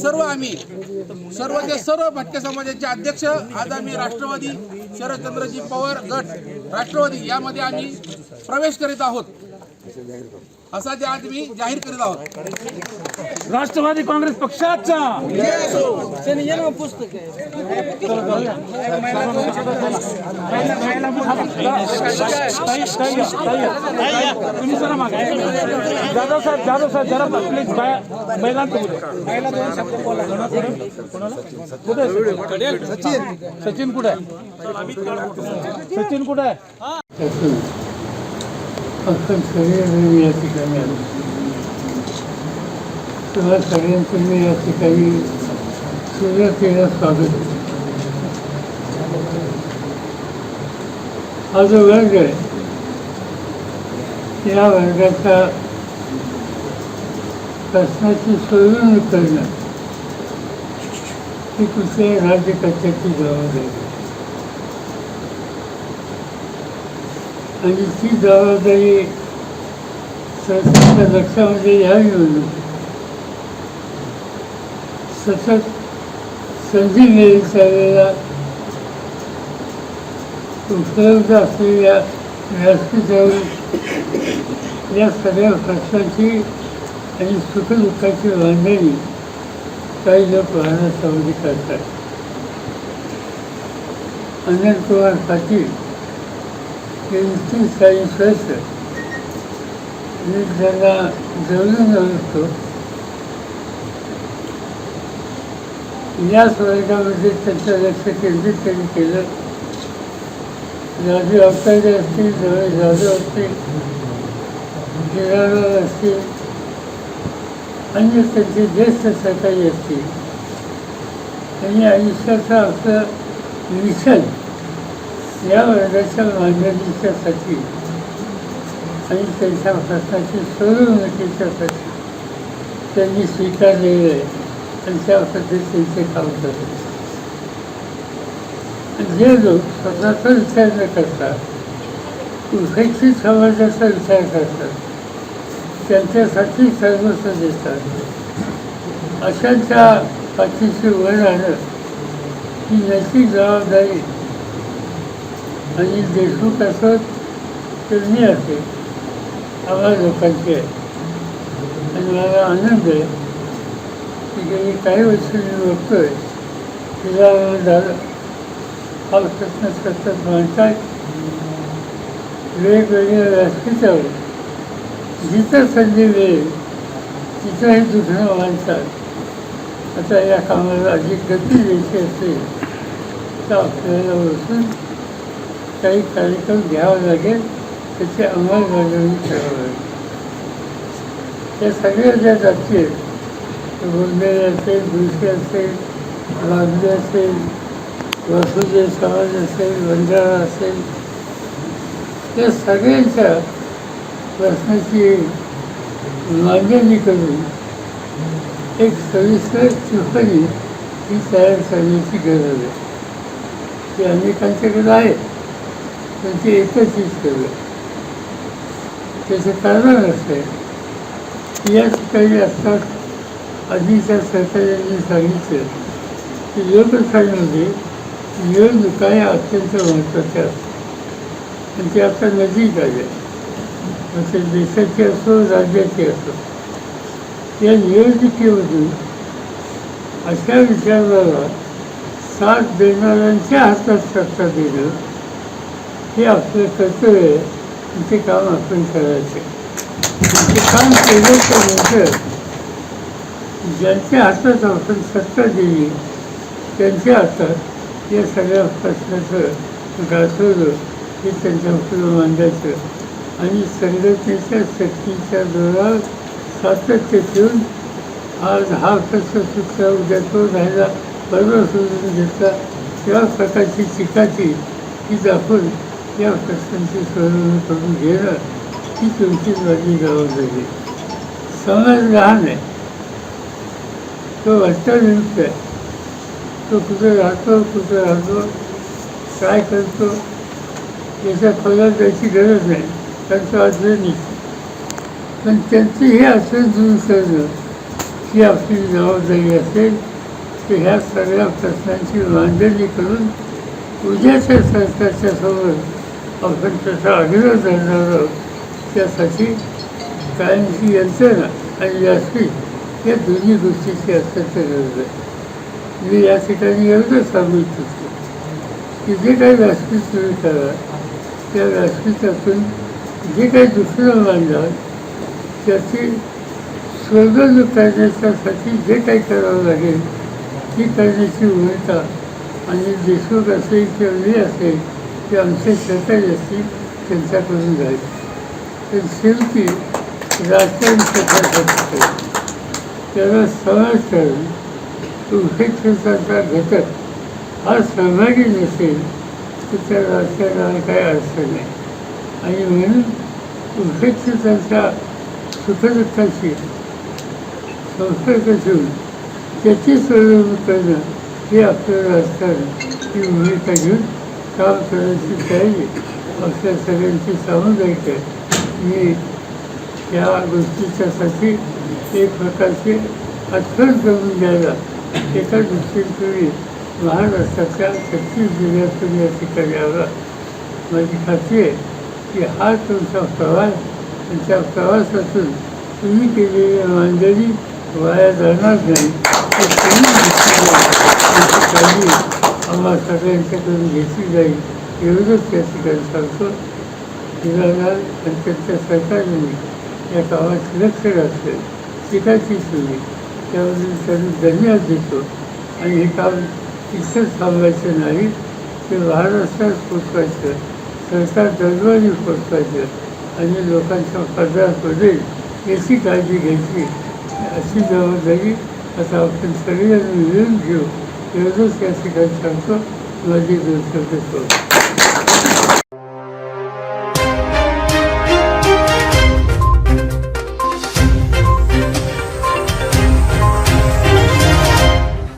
सर्व आम्ही सर्व ते सर्व भटके समाजाचे अध्यक्ष आज आम्ही राष्ट्रवादी शरदचंद्रजी पवार गट राष्ट्रवादी यामध्ये आम्ही प्रवेश करीत आहोत. असा जे आज मी जाहीर करीत आहोत. राष्ट्रवादी काँग्रेस पक्षाचा। तुम्ही जरा मागे जाधव साहेब जाधव साहेब जरा प्लीज महिलांचं बोलू कुठे आहे? सचिन कुठे आहे? सचिन कुठे आहे? आपण सगळे या ठिकाणी तुम्हाला सगळ्यांचं मी या ठिकाणी सुरुवातीला स्वागत. हा जो वर्ग आहे या वर्गाच्या प्रश्नाची सोडवणूक करणं ही कुठल्याही राज्यकर्त्याची जबाबदारी आणि ती जबाबदारी सरकारच्या लक्षामध्ये यावी म्हणून सतत संधीने मिळेल उपलब्ध असलेल्या व्यासपीठावर या सगळ्या प्रश्नांची आणि सुखदुःखाची बांधणी काही लोक वाहनासवडी करतात. अनंत कुमार पाटील यांची काही मी त्यांना जवळून ओळखतो. याच वर्गामध्ये त्यांचं लक्ष केंद्रित त्यांनी केलं. राजू अवतारे असतील जवळ जाधव असतील गिरावर असतील अन्य त्यांचे ज्येष्ठ सहकारी असतील. त्यांनी आयुष्याचा आपलं मिशन या वर्गाच्या मांडणीच्यासाठी आणि त्यांच्या प्रश्नाची सोडवणुकीच्यासाठी त्यांनी स्वीकारलेलं आहे. आणि त्या पद्धतीने काम करत जे लोक स्वतःचा विचार न करतात उपेक्षित समाजाचा विचार करतात त्यांच्यासाठी सर्वस्व देतात. अशांच्या पाठीशी वर राहणं ही नैतिक जबाबदारी. आणि देशमुख असत त्यांनी असेल आम्हा लोकांची. आहे आणि मला आनंद आहे म्हणजे की गेली काही वर्ष मी बघतोय. तिला झालं हा प्रश्न सतत म्हणतात वेगवेगळ्या व्यासपीठावर जिथं संधी मिळेल तिथं हे दुखणं मांडतात आता या कामाला अधिक गती द्यायची असेल तर आपल्याला बसून काही कार्यक्रम घ्यावा लागेल त्याची अंमलबजावणी करावं लागेल. त्या सगळ्या ज्या जाती आहेत गोंधळे असेल दुसरे असेल लांबी असेल वसुदेव समाज असेल बंजारा असेल या सगळ्यांच्या प्रश्नाची मांडणी करून एक सविस्तर टिप्पणी ही तयार करण्याची गरज आहे. ती अनेकांच्याकडे आहे पण ती एकच हीच केलं त्याचं कारण असं आहे की या ठिकाणी असतात आधीच्या सरकारांनी सांगितलं. की लोकशाहीमध्ये योग या अत्यंत महत्त्वाच्या असतात आणि ते आता नजीक आले मग देशाचे देशाची असो राज्याची असो. या नियोजिकेमधून अशा विचाराला साथ देणाऱ्यांच्या हातात सत्ता देणं हे आपलं कर्तव्य आहे. ते काम आपण करायचं. ते काम केल्याच्यानंतर ज्यांच्या हातात आपण सत्ता दिली त्यांच्या हातात या सगळ्या प्रश्नाचं गाठवलं हे त्यांच्या पुढं मांडायचं. आणि संघटनेच्या शक्तीच्या जोरावर सातत्य ठेवून आज हा प्रश्न सुटला उद्या तो राहिला बरोबर सोडून घेतला त्या प्रकारची चिकाची ही दाखवून या प्रश्नांची सोडवणूक करून घेणं ही तुमची माझी जबाबदारी. समाज लहान आहे. तो वास्तवनियुक्त आहे तो कुठे राहतो कुठे राहतो काय करतो याच्या खोलात जायची गरज नाही त्यांचं अडचणी पण त्यांची हे अडचण दूर करणं ही आपली जबाबदारी असेल तर ह्या सगळ्या प्रश्नांची मांडणी करून उद्याच्या सरकारच्या समोर आपण त्याचा आग्रह धरणार आहोत त्यासाठी कायमची यंत्रणा आणि व्यासपीठ या दोन्ही गोष्टीची अत्यंत गरज आहे. मी या ठिकाणी एवढंच सांगू इच्छितो की जे काही व्यासपीठ तुम्ही करा त्या व्यासपीठातून जे काही दुसरं मांडाल त्याची स्वर्ग करण्याच्यासाठी जे काही करावं लागेल ती करण्याची भूमिका आणि देशमुख असेल किंवा मी असेल ते आमचे सहकारी असतील त्यांच्याकडून जाईल. तर शेवटी राजकारण क्षेत्रासाठी त्याला समाज करून उपेक्षेचा घटक हा सहभागी नसेल तर त्या राजकारणाला काही अडचण नाही. आणि म्हणून उपेक्षितांच्या सुखदुःखाशी संसर्ग ठेवून त्याची सोडवणूक करणं हे आपलं राजकारण ही भूमिका घेऊन काम करण्याची तयारी आपल्या सगळ्यांची सामुदायिक आहे. मी या गोष्टीच्यासाठी एक प्रकारचे आठवण करून द्यायला एका दृष्टीने महाराष्ट्राच्या छत्तीस जिल्ह्यातून या ठिकाणी आला माझी खात्री आहे की हा तुमचा प्रवास आणि त्या प्रवासातून तुम्ही केलेली मांडणी वाया जाणार नाही तर तुम्ही काळजी आम्हा सगळ्यांच्याकडून घेतली जाईल एवढंच त्या ठिकाणी सांगतो. हिरालाल आणि त्यांच्या सरकारने या कामात लक्ष घातलं शिकायची सुरू त्याबद्दल त्यांनी धन्यवाद देतो. आणि हे काम इथंच थांबायचं नाही. ते महाराष्ट्रात पोचवायचं सरकार दरबारी पोचवायचं आणि लोकांच्या पदरात पडेल याची काळजी घ्यायची. अशी जबाबदारी आता आपण सगळेजण मिळून घेऊ. एवढंच या ठिकाणी सांगतो. माझी दोन देतो